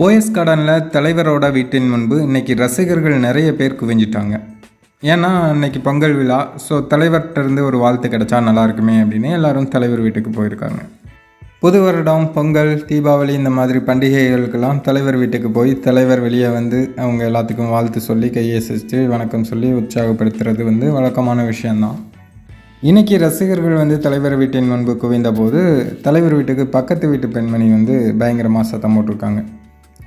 போயஸ் கார்டனில் தலைவரோட வீட்டின் முன்பு இன்றைக்கி ரசிகர்கள் நிறைய பேர் குவிஞ்சிட்டாங்க. ஏன்னா இன்னைக்கு பொங்கல் விழா ஸோ தலைவர்கிட்ட இருந்து ஒரு வாழ்த்து கிடைச்சா நல்லா இருக்குமே அப்படின்னு எல்லோரும் தலைவர் வீட்டுக்கு போயிருக்காங்க. புது வருடம் பொங்கல் தீபாவளி இந்த மாதிரி பண்டிகைகளுக்கெல்லாம் தலைவர் வீட்டுக்கு போய் தலைவர் வெளியே வந்து அவங்க எல்லாத்துக்கும் வாழ்த்து சொல்லி கையசைச்சு வணக்கம் சொல்லி உற்சாகப்படுத்துறது வந்து வழக்கமான விஷயந்தான் இன்றைக்கி ரசிகர்கள் வந்து தலைவர் வீட்டின் முன்பு குவிந்த போது தலைவர் வீட்டுக்கு பக்கத்து வீட்டு பெண்மணி வந்து பயங்கரமாக சத்தம் போட்டிருக்காங்க.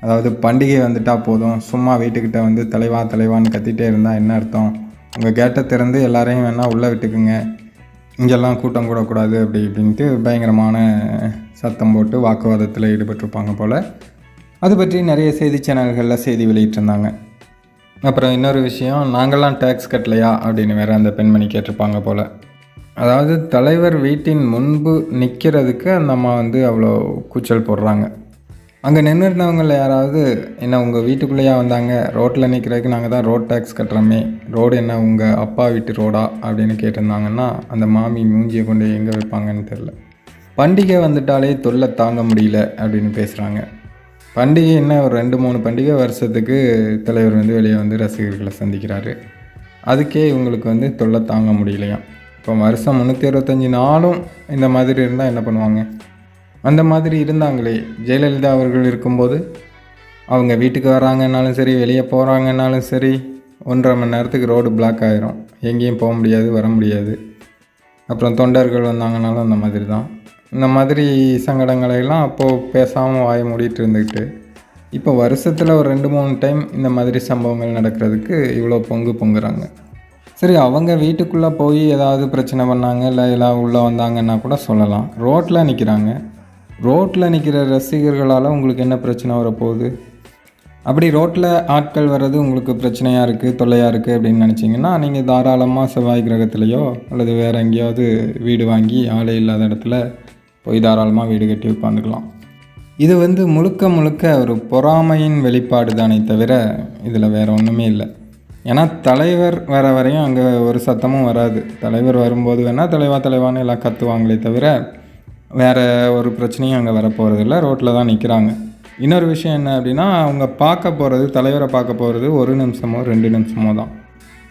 அதாவது பண்டிகை வந்துட்டால் போதும். சும்மா வீட்டுக்கிட்ட வந்து தலைவா தலைவான்னு கத்திட்டே இருந்தால் என்ன அர்த்தம்? உங்கள் கேட்டை திறந்து எல்லாரையும் வேணால் உள்ளே விட்டுக்குங்க. இங்கெல்லாம் கூட்டம் கூடக்கூடாது அப்படி இப்படின்ட்டு பயங்கரமான சத்தம் போட்டு வாக்குவாதத்தில் ஈடுபட்டிருப்பாங்க போல். அது பற்றி நிறைய செய்தி சேனல்களில் செய்தி வெளியிட்டிருந்தாங்க. அப்புறம் இன்னொரு விஷயம் நாங்கள்லாம் டேக்ஸ் கட்டலையா அப்படின்னு வேறு அந்த பெண்மணி கேட்டிருப்பாங்க போல். அதாவது தலைவர் வீட்டின் முன்பு நிற்கிறதுக்கு அந்த அம்மா வந்து அவ்வளோ கூச்சல் போடுறாங்க. அங்கே நின்றுருந்தவங்கள யாராவது என்ன உங்கள் வீட்டுக்குள்ளேயா வந்தாங்க? ரோட்டில் நிற்கிறதுக்கு நாங்கள் தான் ரோட் டேக்ஸ் கட்டுறோமே. ரோடு என்ன உங்கள் அப்பா வீட்டு ரோடா? அப்படின்னு கேட்டிருந்தாங்கன்னா அந்த மாமி மூஞ்சியை கொண்டு எங்கே வைப்பாங்கன்னு தெரில பண்டிகை வந்துட்டாலே தொல்லை தாங்க முடியல அப்படின்னு பேசுகிறாங்க பண்டிகை என்ன ஒரு ரெண்டு மூணு பண்டிகை வருஷத்துக்கு தலைவர் வந்து வெளியே வந்து ரசிகர்களை சந்திக்கிறாரு. அதுக்கே இவங்களுக்கு வந்து தொல்லை தாங்க முடியலையாம். இப்போ வருஷம் முந்நூற்றி அறுபத்தஞ்சி நாளும் இந்த மாதிரி இருந்தால் என்ன பண்ணுவாங்க? அந்த மாதிரி இருந்தாங்களே. ஜெயலலிதா அவர்கள் இருக்கும்போது அவங்க வீட்டுக்கு வராங்கன்னாலும் சரி வெளியே போகிறாங்கன்னாலும் சரி ஒன்றரை மணி நேரத்துக்கு ரோடு பிளாக் ஆயிரும். எங்கேயும் போக முடியாது வர முடியாது. அப்புறம் தொண்டர்கள் வந்தாங்கனாலும் அந்த மாதிரி தான் இந்த மாதிரி சங்கடங்களை எல்லாம் அப்போது பேசாமல் வாய மூடிட்டு இருந்துக்கிட்டு இப்போ வருஷத்தில் ஒரு ரெண்டு மூணு டைம் இந்த மாதிரி சம்பவங்கள் நடக்கிறதுக்கு இவ்வளோ பொங்கு பொங்குறாங்க. சரி அவங்க வீட்டுக்குள்ளே போய் ஏதாவது பிரச்சனை பண்ணாங்க இல்லை எல்லாம் உள்ளே வந்தாங்கன்னா கூட சொல்லலாம். ரோட்டில் நிற்கிறாங்க ரோட்டில் நிற்கிற ரசிகர்களால் உங்களுக்கு என்ன பிரச்சனை வரப்போகுது? அப்படி ரோட்டில் ஆட்கள் வர்றது உங்களுக்கு பிரச்சனையாக இருக்குது தொல்லையாக இருக்குது அப்படின்னு நினச்சிங்கன்னா நீங்கள் தாராளமாக செவ்வாய் கிரகத்துலேயோ அல்லது வேறு எங்கேயாவது வீடு வாங்கி ஆளே இல்லாத இடத்துல போய் தாராளமாக வீடு கட்டி உட்காந்துக்கலாம். இது வந்து முழுக்க முழுக்க ஒரு பொறாமையின் வெளிப்பாடு தானே தவிர இதில் வேறு ஒன்றுமே இல்லை. ஏன்னா தலைவர் வர வரையும் அங்கே ஒரு சத்தமும் வராது. தலைவர் வரும்போது வேணால் தலைவா தலைவான்னு எல்லாம் கத்துவாங்களே தவிர வேறு ஒரு பிரச்சனையும் அங்கே வரப்போகிறதில்ல ரோட்டில் தான் நிற்கிறாங்க இன்னொரு விஷயம் என்ன அப்படின்னா அவங்க பார்க்க போகிறது தலைவரை பார்க்க போகிறது ஒரு நிமிஷமோ ரெண்டு நிமிஷமோ தான்.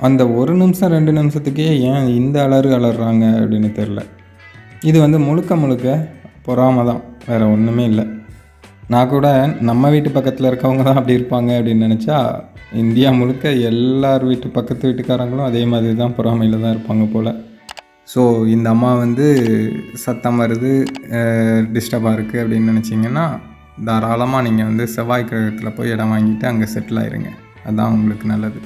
அந்த ஒரு நிமிஷம் ரெண்டு நிமிஷத்துக்கே ஏன் இந்த அலறு அலறாங்க அப்படின்னு தெரில இது வந்து முழுக்க முழுக்க பொறாம தான். வேறு ஒன்றுமே இல்லை. நான் கூட நம்ம வீட்டு பக்கத்தில் இருக்கவங்க தான் அப்படி இருப்பாங்க அப்படின்னு நினச்சா இந்தியா முழுக்க எல்லார் வீட்டு பக்கத்து வீட்டுக்காரங்களும் அதே மாதிரி தான் பொறாமையில் தான் இருப்பாங்க போல். ஸோ இந்த அம்மா வந்து சத்தம் வருது டிஸ்டர்பாக இருக்குது அப்படின்னு நினச்சிங்கன்னா தாராளமாக நீங்கள் வந்து செவ்வாய் கிரகத்தில் போய் இடம் வாங்கிட்டு அங்கே செட்டில் ஆயிருங்க. அதுதான் உங்களுக்கு நல்லது.